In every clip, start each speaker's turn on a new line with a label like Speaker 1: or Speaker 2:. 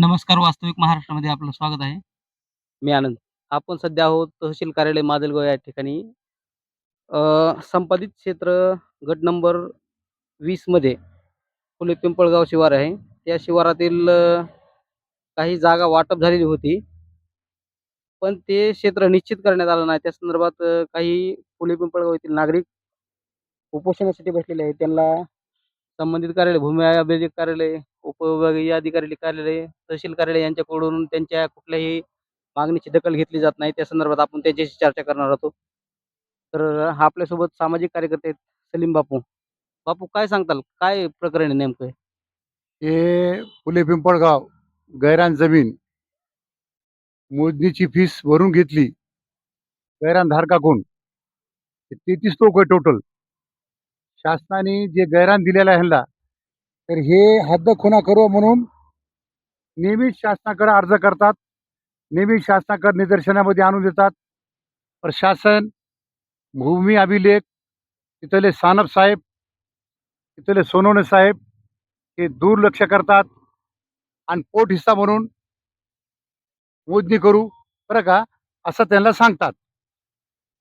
Speaker 1: नमस्कार वास्तविक महाराष्ट्रामध्ये आपलं स्वागत आहे.
Speaker 2: मी आनंद. आपण सध्या आहोत तहसील कार्यालय माजलगाव या ठिकाणी. अ, संपादित क्षेत्र गट नंबर वीसमध्ये फुले पिंपळगाव शिवार आहे. त्या शिवारातील अ, काही जागा वाटप झालेली होती. पण ते क्षेत्र निश्चित करण्यात आलं नाही. त्या संदर्भात अ, काही फुले पिंपळगाव येथील नागरिक उपोषणासाठी बसलेले आहेत. त्यांना संबंधित कार्यालय भूमी अभिलेख कार्यालय उपविभागीय अधिकारी कार्यालय तहसील कार्यालय यांच्याकडून त्यांच्या कुठल्याही मागणीची दखल घेतली जात नाही. त्या संदर्भात आपण त्यांच्याशी चर्चा करणार आहोत. तर हा आपल्यासोबत सामाजिक कार्यकर्ते आहेत सलीम बापू. बापू काय सांगताल? काय प्रकरण आहे नेमकं हे?
Speaker 3: फुले पिंपळगाव गैरान जमीन मोजणीची फीस भरून घेतली. गैरान धारकाकडून तेहतीस लोक आहे टोटल शासनाने जे गैरान दिलेलं आहे ह्यांना तर हे हद्द खुना करू म्हणून नेहमीच शासनाकडे अर्ज करतात. नेहमीच शासनाकडे निदर्शनामध्ये आणून देतात. प्रशासन भूमी अभिलेख तिथले सानप साहेब तिथले सोनवणे साहेब हे दुर्लक्ष करतात. आणि पोट हिस्सा म्हणून मोजणी करू. बरं का? असं त्यांना सांगतात.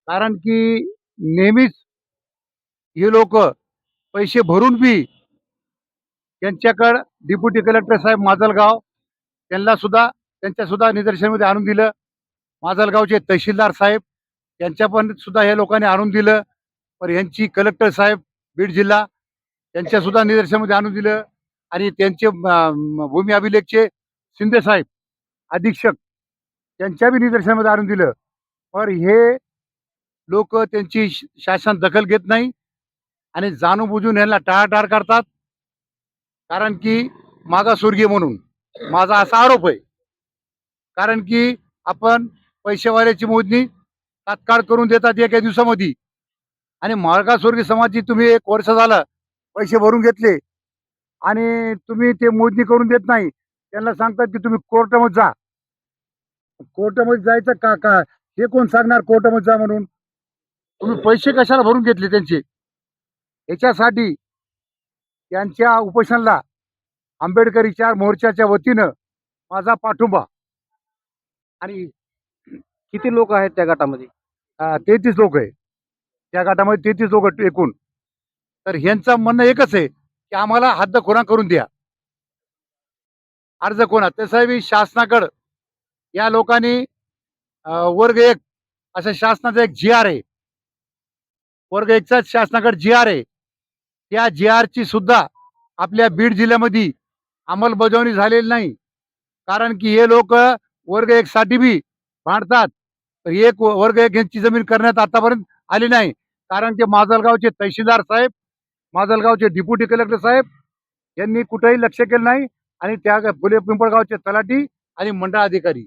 Speaker 3: कारण की नेहमीच हे लोक पैसे भरून बी त्यांच्याकडं डिप्युटी कलेक्टर साहेब माजलगाव त्यांना सुद्धा त्यांच्या सुद्धा निदर्शनामध्ये आणून दिलं. माजलगावचे तहसीलदार साहेब त्यांच्या पण सुद्धा या लोकांनी आणून दिलं. पण यांची कलेक्टर साहेब बीड जिल्हा यांच्यासुद्धा निदर्शनामध्ये आणून दिलं. आणि त्यांचे भूमी अभिलेखचे शिंदे साहेब अधीक्षक त्यांच्या बी निदर्शनामध्ये आणून दिलं. पण हे लोक त्यांची श- शासन दखल घेत नाही. आणि जाणून बुजून यांना टाळाटाळ करतात. कारण की मागासवर्गीय म्हणून. माझा असा आरोप आहे. कारण की आपण पैसेवाल्याची मोजणी तात्काळ करून देतात एका दिवसामध्ये. आणि मागासवर्गीय समाजची तुम्ही एक वर्ष झालं पैसे भरून घेतले. आणि तुम्ही ते मोजणी करून देत नाही. त्यांना सांगतात की तुम्ही कोर्टामध्ये जा. कोर्टामध्ये जायचं का का? हे कोण सांगणार कोर्टामध्ये जा म्हणून? तुम्ही पैसे कशाला भरून घेतले त्यांचे? याच्यासाठी त्यांच्या उपोषणाला आंबेडकरीच्या मोर्चाच्या वतीनं माझा पाठिंबा. आणि
Speaker 2: किती लोक आहेत त्या गटामध्ये?
Speaker 3: तेहतीस लोक आहे. त्या गटामध्ये तेहतीस लोक एकूण. तर ह्यांचं म्हणणं एकच आहे की आम्हाला हद्द खुणा करून द्या. अर्ज कोणा? तसं शासनाकडं या लोकांनी वर्ग एक असं शासनाचा एक जी आर आहे. वर्ग एकचा शासनाकडे जी आर आहे. त्या जी आरची सुद्धा आपल्या बीड जिल्ह्यामध्ये अंमलबजावणी झालेली नाही. कारण की हे लोक वर्ग एक साठी बी भांडतात. एक वर्ग एक यांची जमीन करण्यात आतापर्यंत आली नाही. कारण की माजलगावचे तहसीलदार साहेब माजलगावचे डिप्युटी कलेक्टर साहेब यांनी कुठेही लक्ष केलं नाही आणि त्या फुले पिंपळगावचे तलाठी आणि मंडळ अधिकारी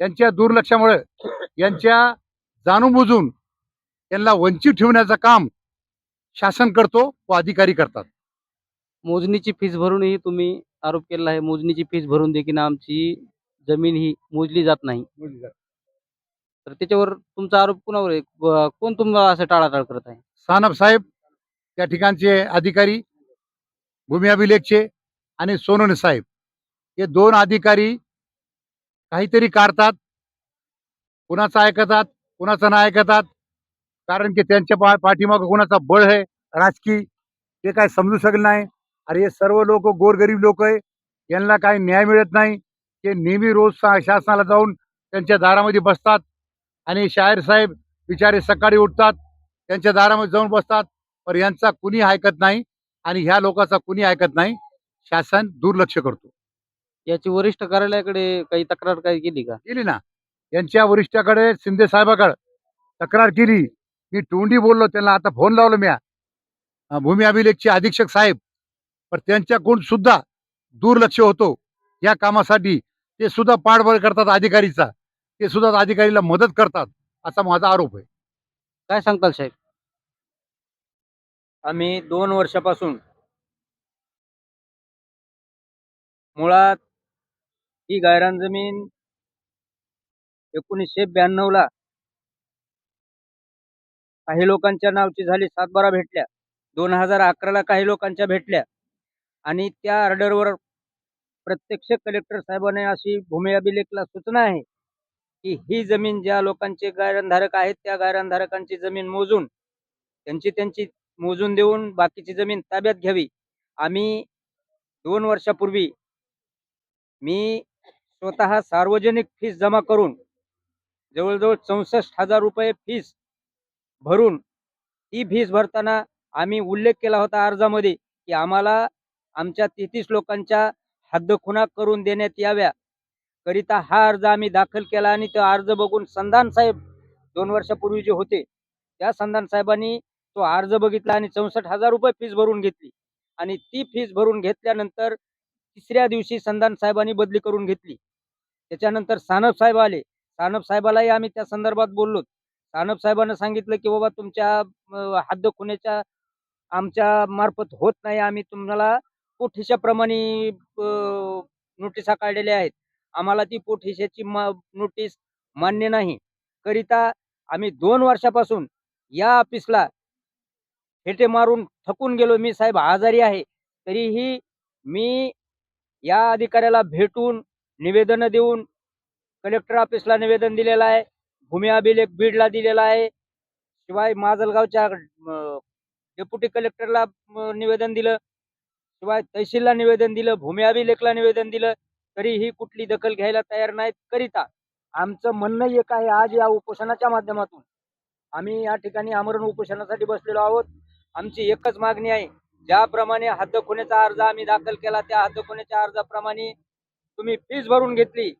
Speaker 3: यांच्या दुर्लक्षामुळे यांच्या जाणून बुजून त्यांना वंचित ठेवण्याचं काम शासन करतो व अधिकारी करतात.
Speaker 2: मोजणीची फीस भरूनही तुम्ही आरोप केलेला आहे. मोजणीची फीस भरून देखील आमची जमीन ही मोजली जात नाही. तर त्याच्यावर तुमचा आरोप कुणावर आहे? ब- कोण तुम्हाला असं टाळाटाळ करत आहे?
Speaker 3: सानप साहेब त्या ठिकाणचे अधिकारी भूमी अभिलेखचे आणि सोनवणे साहेब हे दोन अधिकारी काहीतरी काढतात कुणाचं ऐकतात कुणाचं नाही ऐकतात कारण की त्यांच्या पा पाठीमागं कुणाचा बळ आहे राजकीय ते काय समजू शकले नाही. अरे हे सर्व लोक गोरगरीब लोक आहे. यांना काही न्याय मिळत नाही. ते नेहमी रोज शासनाला जाऊन त्यांच्या दारामध्ये बसतात. आणि शाहीर साहेब बिचारे सकाळी उठतात त्यांच्या दारामध्ये जाऊन बसतात. पण यांचा कुणी ऐकत नाही आणि ह्या लोकांचा कुणी ऐकत नाही. शासन दुर्लक्ष करतो.
Speaker 2: याची वरिष्ठ कार्यालयाकडे काही तक्रार काही केली का?
Speaker 3: केली ना. यांच्या वरिष्ठाकडे शिंदे साहेबाकडे तक्रार केली. मी तोंडी बोललो त्यांना आता फोन लावलो म्या अं, भूमी अभिलेखचे अधीक्षक साहेब. पण त्यांच्याकडून सुद्धा दुर्लक्ष होतो. या कामासाठी ते सुद्धा पाठबळ करतात अधिकारीचा. ते सुद्धा अधिकारीला मदत करतात. असा माझा आरोप आहे.
Speaker 2: काय सांगताल साहेब?
Speaker 4: आम्ही दोन वर्षापासून मुळात ही गायरान जमीन एकोणीसशे ब्याण्णव ला काही लोकांच्या नावची झाली सातबारा भेटल्या. दोन हजार अकराला काही लोकांच्या भेटल्या. आणि त्या ऑर्डरवर प्रत्यक्ष कलेक्टर साहेबांनी अशी भूमी अभिलेखला सूचना आहे की ही जमीन ज्या लोकांचे गायरणधारक आहेत त्या गायरनधारकांची जमीन मोजून त्यांची त्यांची मोजून देऊन बाकीची जमीन ताब्यात घ्यावी. आम्ही दोन वर्षापूर्वी मी स्वतः सार्वजनिक फीस जमा करून जवळजवळ चौसष्ट हजार रुपये फीस भरून ती फीस भरताना आम्ही उल्लेख केला होता अर्जामध्ये की आम्हाला आमच्या तेहतीस लोकांच्या हद्दखुणा करून देण्यात याव्या. करिता हा अर्ज आम्ही दाखल केला आणि तो अर्ज बघून संधान साहेब दोन वर्षापूर्वी जे होते त्या संधान साहेबांनी तो अर्ज बघितला आणि चौसष्ट हजार रुपये फीस भरून घेतली. आणि ती फीस भरून घेतल्यानंतर तिसऱ्या दिवशी संधान साहेबांनी बदली करून घेतली. त्याच्यानंतर सानप साहेब आले. सानप साहेबालाही आम्ही त्या संदर्भात बोललो. सानप साहेबांना सांगितलं की बाबा तुमच्या हद्द खुण्याच्या आमच्या मार्फत होत नाही. आम्ही तुम्हाला पोठीशाप्रमाणे अं, नोटिसा काढलेल्या आहेत. आम्हाला ती पोठीशाची मा नोटीस मान्य नाही. करिता आम्ही दोन वर्षापासून या ऑफिसला फेटे मारून थकून गेलो. मी साहेब आजारी आहे. तरीही मी या अधिकाऱ्याला भेटून निवेदन देऊन कलेक्टर ऑफिसला निवेदन दिलेलं आहे. भूमी अभिलेख बीडला दिलेला आहे. शिवाय माजलगावच्या डेप्युटी कलेक्टरला निवेदन दिलं. शिवाय तहसीलला निवेदन दिलं भूमी अभिलेखला निवेदन दिलं तरीही कुठली दखल घ्यायला तयार नाहीत करिता. आमचं म्हणणं एक आहे आज या उपोषणाच्या माध्यमातून आम्ही या ठिकाणी आमरण उपोषणासाठी बसलेलो आहोत. आमची एकच मागणी आहे ज्याप्रमाणे हद्द खुण्याचा अर्ज आम्ही दाखल केला त्या हद्द खुण्याच्या अर्जाप्रमाणे तुम्ही फीज भरून घेतली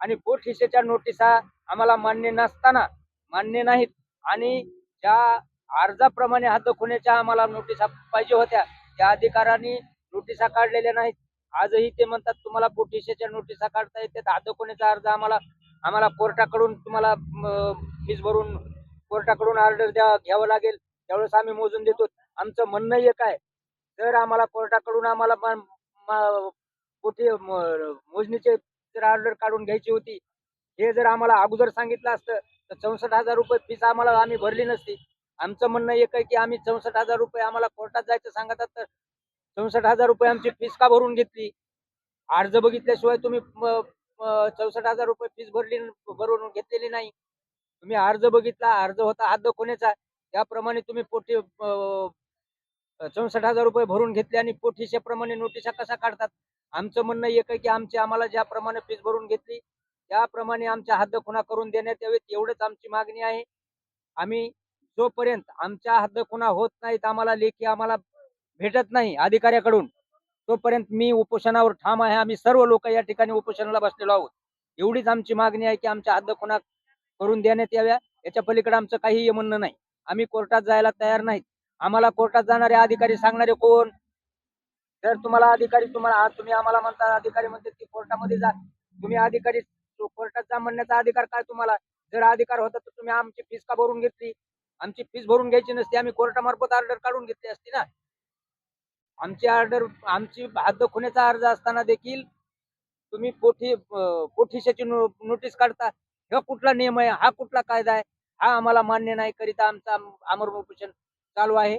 Speaker 4: आणि पोट हिशेच्या नोटिसा आम्हाला मान्य नसताना मान्य नाहीत. आणि ज्या अर्जाप्रमाणे हद्द खुण्याच्या आम्हाला नोटिसा पाहिजे होत्या त्या अधिकाऱ्यांनी नोटिसा काढलेल्या नाहीत. आजही ते म्हणतात तुम्हाला पोटिशेच्या नोटिसा काढता येतात. हद्द खुण्याचा अर्ज आम्हाला आम्हाला कोर्टाकडून तुम्हाला फीस भरून कोर्टाकडून ऑर्डर द्या घ्यावं लागेल. त्यावेळेस आम्ही मोजून देतो. आमचं म्हणणं एक आहे जर आम्हाला कोर्टाकडून आम्हाला पोटी मोजणीचे जर ऑर्डर काढून घ्यायची होती हे जर आम्हाला अगोदर सांगितलं असतं तर चौसष्ट हजार रुपये फीस आम्हाला आम्ही भरली नसती. आमचं म्हणणं एक आहे की आम्ही चौसष्ट हजार रुपये आम्हाला कोर्टात जायचं सांगतात तर चौसष्ट हजार रुपये आमची फीस का भरून घेतली? अर्ज बघितल्याशिवाय तुम्ही चौसष्ट हजार रुपये फीस भरली भरून घेतलेली नाही. तुम्ही अर्ज बघितला अर्ज होता हात दाखवण्याचा त्याप्रमाणे तुम्ही पोटी चौसष्ट हजार रुपये भरून घेतले आणि पोठीशाप्रमाणे नोटिसा कसा काढतात? आमचं म्हणणं एक आहे की आमची आम्हाला ज्याप्रमाणे फीस भरून घेतली त्याप्रमाणे आमच्या हद्द खुणा करून देण्यात यावेत एवढंच आमची मागणी आहे. आम्ही जोपर्यंत आमच्या हद्द खुणा होत नाहीत आम्हाला लेखी आम्हाला भेटत नाही अधिकाऱ्याकडून तोपर्यंत मी उपोषणावर ठाम आहे. आम्ही सर्व लोक या ठिकाणी उपोषणाला बसलेलो आहोत. एवढीच आमची मागणी आहे की आमच्या हद्द खुणा करून देण्यात याव्या. याच्या पलीकडे आमचं काहीही म्हणणं नाही. आम्ही कोर्टात जायला तयार नाहीत. आम्हाला कोर्टात जाणारे अधिकारी सांगणारे कोण? जर तुम्हाला अधिकारी तुम्हाला तुम्ही आम्हाला म्हणता अधिकारी म्हणते की कोर्टामध्ये जा. तुम्ही अधिकारी तो कोर्टात जा म्हणण्याचा अधिकार काय तुम्हाला? जर अधिकार होता तर तुम्ही आमची फीस का भरून घेतली? आमची फीस भरून घ्यायची नसती. आम्ही कोर्टामार्फत ऑर्डर काढून घेतली असती ना? आमची ऑर्डर आमची हद्द खुण्याचा अर्ज असताना देखील तुम्ही पोठी पोठीशाची नोटीस काढता. हा कुठला नियम आहे? हा कुठला कायदा आहे? हा आम्हाला मान्य नाही करिता. आमचा अमर उपोषण चालू आहे.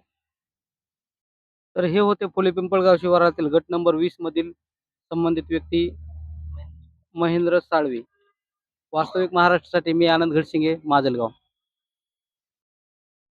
Speaker 2: तर हे होते फुले पिंपळगाव शिवारातील गट नंबर वीस मधील संबंधित व्यक्ती. महेंद्र साळवी. वास्तविक महाराष्ट्रासाठी मी आनंद घडसिंगे माजलगाव.